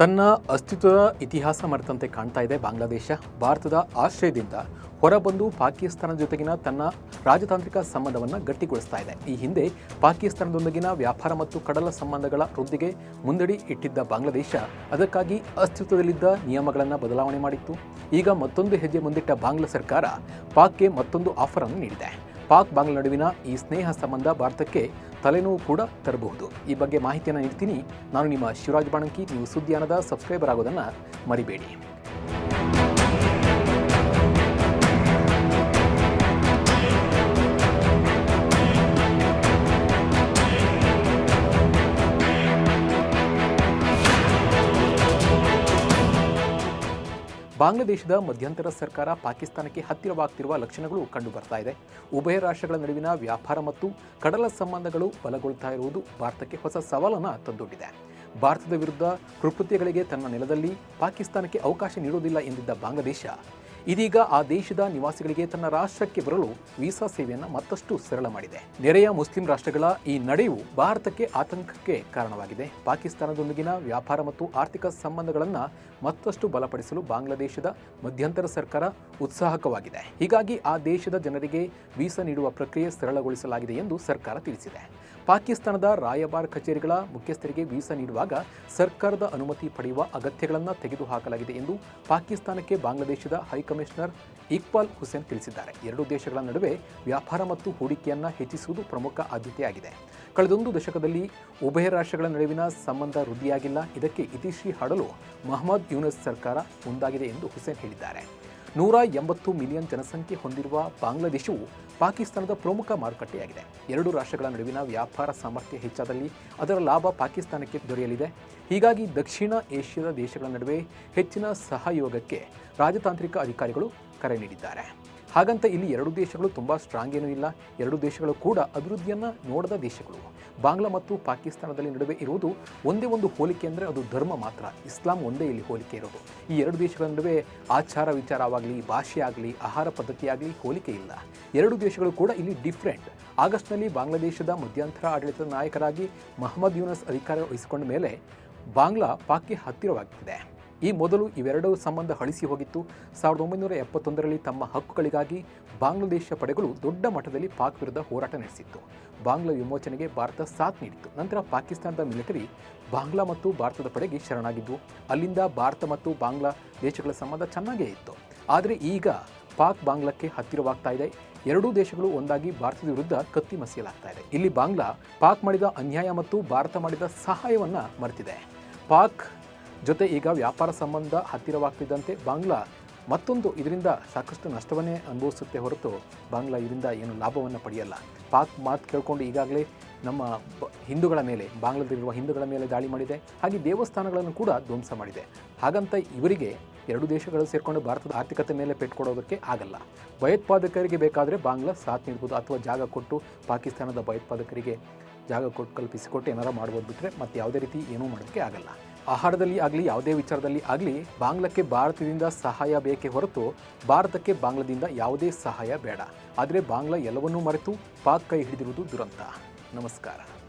ತನ್ನ ಅಸ್ತಿತ್ವದ ಇತಿಹಾಸ ಮರೆತಂತೆ ಕಾಣ್ತಾ ಇದೆ ಬಾಂಗ್ಲಾದೇಶ. ಭಾರತದ ಆಶ್ರಯದಿಂದ ಹೊರಬಂದು ಪಾಕಿಸ್ತಾನದ ಜೊತೆಗಿನ ತನ್ನ ರಾಜತಾಂತ್ರಿಕ ಸಂಬಂಧವನ್ನು ಗಟ್ಟಿಗೊಳಿಸ್ತಾ ಇದೆ. ಈ ಹಿಂದೆ ಪಾಕಿಸ್ತಾನದೊಂದಿಗಿನ ವ್ಯಾಪಾರ ಮತ್ತು ಕಡಲ ಸಂಬಂಧಗಳ ವೃದ್ಧಿಗೆ ಮುಂದಡಿ ಇಟ್ಟಿದ್ದ ಬಾಂಗ್ಲಾದೇಶ ಅದಕ್ಕಾಗಿ ಅಸ್ತಿತ್ವದಲ್ಲಿದ್ದ ನಿಯಮಗಳನ್ನು ಬದಲಾವಣೆ ಮಾಡಿತ್ತು. ಈಗ ಮತ್ತೊಂದು ಹೆಜ್ಜೆ ಮುಂದಿಟ್ಟ ಬಾಂಗ್ಲಾ ಸರ್ಕಾರ ಪಾಕ್ಗೆ ಮತ್ತೊಂದು ಆಫರ್ ಅನ್ನು ನೀಡಿದೆ. ಪಾಕ್ ಬಾಂಗ್ಲಾ ನಡುವಿನ ಈ ಸ್ನೇಹ ಸಂಬಂಧ ಭಾರತಕ್ಕೆ ತಲೆನೋವು ಕೂಡ ತರಬಹುದು. ಈ ಬಗ್ಗೆ ಮಾಹಿತಿಯನ್ನು ನೀಡ್ತೀನಿ. ನಾನು ನಿಮ್ಮ ಶಿವರಾಜ್ ಬಾಣಂಕಿ. ನೀವು ಸುದ್ದಿಯಾನದ ಸಬ್ಸ್ಕ್ರೈಬರ್ ಆಗೋದನ್ನು ಮರಿಬೇಡಿ. ಬಾಂಗ್ಲಾದೇಶದ ಮಧ್ಯಂತರ ಸರ್ಕಾರ ಪಾಕಿಸ್ತಾನಕ್ಕೆ ಹತ್ತಿರವಾಗ್ತಿರುವ ಲಕ್ಷಣಗಳು ಕಂಡುಬರ್ತಾ ಇದೆ. ಉಭಯ ರಾಷ್ಟ್ರಗಳ ನಡುವಿನ ವ್ಯಾಪಾರ ಮತ್ತು ಕಡಲ ಸಂಬಂಧಗಳು ಬಲಗೊಳ್ತಾ ಇರುವುದು ಭಾರತಕ್ಕೆ ಹೊಸ ಸವಾಲನ್ನು ತಂದೊಡ್ಡಿದೆ. ಭಾರತದ ವಿರುದ್ಧ ಕೃಕೃತ್ಯಗಳಿಗೆ ತನ್ನ ನೆಲದಲ್ಲಿ ಪಾಕಿಸ್ತಾನಕ್ಕೆ ಅವಕಾಶ ನೀಡುವುದಿಲ್ಲ ಎಂದಿದ್ದ ಬಾಂಗ್ಲಾದೇಶ ಇದೀಗ ಆ ದೇಶದ ನಿವಾಸಿಗಳಿಗೆ ತನ್ನ ರಾಷ್ಟ್ರಕ್ಕೆ ಬರಲು ವೀಸಾ ಸೇವೆಯನ್ನು ಮತ್ತಷ್ಟು ಸರಳ ಮಾಡಿದೆ. ನೆರೆಯ ಮುಸ್ಲಿಂ ರಾಷ್ಟ್ರಗಳ ಈ ನಡೆಯು ಭಾರತಕ್ಕೆ ಆತಂಕಕ್ಕೆ ಕಾರಣವಾಗಿದೆ. ಪಾಕಿಸ್ತಾನದೊಂದಿಗಿನ ವ್ಯಾಪಾರ ಮತ್ತು ಆರ್ಥಿಕ ಸಂಬಂಧಗಳನ್ನು ಮತ್ತಷ್ಟು ಬಲಪಡಿಸಲು ಬಾಂಗ್ಲಾದೇಶದ ಮಧ್ಯಂತರ ಸರ್ಕಾರ ಉತ್ಸಾಹಕವಾಗಿದೆ. ಹೀಗಾಗಿ ಆ ದೇಶದ ಜನರಿಗೆ ವೀಸಾ ನೀಡುವ ಪ್ರಕ್ರಿಯೆ ಸರಳಗೊಳಿಸಲಾಗಿದೆ ಎಂದು ಸರ್ಕಾರ ತಿಳಿಸಿದೆ. ಪಾಕಿಸ್ತಾನದ ರಾಯಭಾರ ಕಚೇರಿಗಳ ಮುಖ್ಯಸ್ಥರಿಗೆ ವೀಸಾ ನೀಡುವಾಗ ಸರ್ಕಾರದ ಅನುಮತಿ ಪಡೆಯುವ ಅಗತ್ಯಗಳನ್ನು ತೆಗೆದುಹಾಕಲಾಗಿದೆ ಎಂದು ಪಾಕಿಸ್ತಾನಕ್ಕೆ ಬಾಂಗ್ಲಾದೇಶದ ಹೈಕಮಿಷನರ್ ಇಕ್ಬಾಲ್ ಹುಸೇನ್ ತಿಳಿಸಿದ್ದಾರೆ. ಎರಡೂ ದೇಶಗಳ ನಡುವೆ ವ್ಯಾಪಾರ ಮತ್ತು ಹೂಡಿಕೆಯನ್ನು ಹೆಚ್ಚಿಸುವುದು ಪ್ರಮುಖ ಆದ್ಯತೆಯಾಗಿದೆ. ಕಳೆದೊಂದು ದಶಕದಲ್ಲಿ ಉಭಯ ರಾಷ್ಟ್ರಗಳ ನಡುವಿನ ಸಂಬಂಧ ವೃದ್ಧಿಯಾಗಿಲ್ಲ. ಇದಕ್ಕೆ ಇತಿಶ್ರೀ ಹಾಡಲು ಮೊಹಮ್ಮದ್ ಯೂನಸ್ ಸರ್ಕಾರ ಮುಂದಾಗಿದೆ ಎಂದು ಹುಸೇನ್ ಹೇಳಿದ್ದಾರೆ. ನೂರ ಎಂಬತ್ತು ಮಿಲಿಯನ್ ಜನಸಂಖ್ಯೆ ಹೊಂದಿರುವ ಬಾಂಗ್ಲಾದೇಶವು ಪಾಕಿಸ್ತಾನದ ಪ್ರಮುಖ ಮಾರುಕಟ್ಟೆಯಾಗಿದೆ. ಎರಡು ರಾಷ್ಟ್ರಗಳ ನಡುವಿನ ವ್ಯಾಪಾರ ಸಾಮರ್ಥ್ಯ ಹೆಚ್ಚಾದಲ್ಲಿ ಅದರ ಲಾಭ ಪಾಕಿಸ್ತಾನಕ್ಕೆ ದೊರೆಯಲಿದೆ. ಹೀಗಾಗಿ ದಕ್ಷಿಣ ಏಷ್ಯಾದ ದೇಶಗಳ ನಡುವೆ ಹೆಚ್ಚಿನ ಸಹಯೋಗಕ್ಕೆ ರಾಜತಾಂತ್ರಿಕ ಅಧಿಕಾರಿಗಳು ಕರೆ ನೀಡಿದ್ದಾರೆ. ಹಾಗಂತ ಇಲ್ಲಿ ಎರಡು ದೇಶಗಳು ತುಂಬ ಸ್ಟ್ರಾಂಗ್ ಏನೂ ಇಲ್ಲ. ಎರಡು ದೇಶಗಳು ಕೂಡ ಅಭಿವೃದ್ಧಿಯನ್ನು ನೋಡದ ದೇಶಗಳು. ಬಾಂಗ್ಲಾ ಮತ್ತು ಪಾಕಿಸ್ತಾನದಲ್ಲಿ ನಡುವೆ ಇರುವುದು ಒಂದೇ ಒಂದು ಹೋಲಿಕೆ ಅಂದರೆ ಅದು ಧರ್ಮ ಮಾತ್ರ. ಇಸ್ಲಾಂ ಒಂದೇ ಇಲ್ಲಿ ಹೋಲಿಕೆ ಇರೋದು. ಈ ಎರಡು ದೇಶಗಳ ನಡುವೆ ಆಚಾರ ವಿಚಾರವಾಗಲಿ ಭಾಷೆ ಆಗಲಿ, ಆಹಾರ ಪದ್ಧತಿ ಆಗಲಿ ಹೋಲಿಕೆ ಇಲ್ಲ. ಎರಡು ದೇಶಗಳು ಕೂಡ ಇಲ್ಲಿ ಡಿಫ್ರೆಂಟ್ ಆಗಸ್ಟ್ನಲ್ಲಿ ಬಾಂಗ್ಲಾದೇಶದ ಮಧ್ಯಂತರ ಆಡಳಿತದ ನಾಯಕರಾಗಿ ಮಹಮ್ಮದ್ ಯೂನಸ್ ಅಧಿಕಾರ ವಹಿಸಿಕೊಂಡ ಮೇಲೆ ಬಾಂಗ್ಲಾ ಪಾಕ್ಗೆ ಹತ್ತಿರವಾಗುತ್ತಿದೆ ಈ ಮೊದಲು ಇವೆರಡೂ ಸಂಬಂಧ ಹಳಿಸಿ ಹೋಗಿತ್ತು. ಸಾವಿರದ ಒಂಬೈನೂರ ಎಪ್ಪತ್ತೊಂದರಲ್ಲಿ ತಮ್ಮ ಹಕ್ಕುಗಳಿಗಾಗಿ ಬಾಂಗ್ಲಾದೇಶ ಪಡೆಗಳು ದೊಡ್ಡ ಮಟ್ಟದಲ್ಲಿ ಪಾಕ್ ವಿರುದ್ಧ ಹೋರಾಟ ನಡೆಸಿತ್ತು. ಬಾಂಗ್ಲಾ ವಿಮೋಚನೆಗೆ ಭಾರತ ಸಾಥ್ ನೀಡಿತ್ತು. ನಂತರ ಪಾಕಿಸ್ತಾನದ ಮಿಲಿಟರಿ ಬಾಂಗ್ಲಾ ಮತ್ತು ಭಾರತದ ಪಡೆಗೆ ಶರಣಾಗಿದ್ದು ಅಲ್ಲಿಂದ ಭಾರತ ಮತ್ತು ಬಾಂಗ್ಲಾ ದೇಶಗಳ ಸಂಬಂಧ ಚೆನ್ನಾಗೇ ಇತ್ತು. ಆದರೆ ಈಗ ಪಾಕ್ ಬಾಂಗ್ಲಾಕ್ಕೆ ಹತ್ತಿರವಾಗ್ತಾ ಇದೆ. ಎರಡೂ ದೇಶಗಳು ಒಂದಾಗಿ ಭಾರತದ ವಿರುದ್ಧ ಕತ್ತಿ ಮಸಿಯಲಾಗ್ತಾ ಇಲ್ಲಿ ಬಾಂಗ್ಲಾ ಪಾಕ್ ಮಾಡಿದ ಅನ್ಯಾಯ ಮತ್ತು ಭಾರತ ಮಾಡಿದ ಸಹಾಯವನ್ನು ಮರೆತಿದೆ. ಪಾಕ್ ಜೊತೆ ಈಗ ವ್ಯಾಪಾರ ಸಂಬಂಧ ಹತ್ತಿರವಾಗ್ತಿದ್ದಂತೆ ಬಾಂಗ್ಲಾ ಮತ್ತೊಂದು ಇದರಿಂದ ಸಾಕಷ್ಟು ನಷ್ಟವನ್ನೇ ಅನುಭವಿಸುತ್ತೆ ಹೊರತು ಬಾಂಗ್ಲಾ ಇದರಿಂದ ಏನು ಲಾಭವನ್ನು ಪಡೆಯಲ್ಲ. ಪಾಕ್ ಮಾತು ಕೇಳಿಕೊಂಡು ಈಗಾಗಲೇ ನಮ್ಮ ಹಿಂದೂಗಳ ಮೇಲೆ, ಬಾಂಗ್ಲಾದಲ್ಲಿರುವ ಹಿಂದೂಗಳ ಮೇಲೆ ದಾಳಿ ಮಾಡಿದೆ. ಹಾಗೆ ದೇವಸ್ಥಾನಗಳನ್ನು ಕೂಡ ಧ್ವಂಸ ಮಾಡಿದೆ. ಹಾಗಂತ ಇವರಿಗೆ ಎರಡು ದೇಶಗಳು ಸೇರಿಕೊಂಡು ಭಾರತದ ಆರ್ಥಿಕತೆ ಮೇಲೆ ಪೆಟ್ಟುಕೊಡೋದಕ್ಕೆ ಆಗಲ್ಲ. ಭಯೋತ್ಪಾದಕರಿಗೆ ಬೇಕಾದರೆ ಬಾಂಗ್ಲಾ ಸಾಥ್ ನೀಡ್ಬೋದು ಅಥವಾ ಜಾಗ ಕೊಟ್ಟು ಪಾಕಿಸ್ತಾನದ ಭಯೋತ್ಪಾದಕರಿಗೆ ಜಾಗ ಕೊಟ್ಟು ಕಲ್ಪಿಸಿಕೊಟ್ಟು ಏನಾರ ಮಾಡ್ಬೋದು ಬಿಟ್ಟರೆ ಮತ್ತು ಯಾವುದೇ ರೀತಿ ಏನೂ ಮಾಡೋದಕ್ಕೆ ಆಗಲ್ಲ. ಆಹಾರದಲ್ಲಿ ಆಗಲಿ, ಯಾವುದೇ ವಿಚಾರದಲ್ಲಿ ಆಗಲಿ, ಬಾಂಗ್ಲಕ್ಕೆ ಭಾರತದಿಂದ ಸಹಾಯ ಬೇಕೇ ಹೊರತು ಭಾರತಕ್ಕೆ ಬಾಂಗ್ಲಾದಿಂದ ಯಾವುದೇ ಸಹಾಯ ಬೇಡ. ಆದರೆ ಬಾಂಗ್ಲಾ ಎಲ್ಲವನ್ನೂ ಮರೆತು ಪಾಕ್ ಕೈ ಹಿಡಿದಿರುವುದು ದುರಂತ. ನಮಸ್ಕಾರ.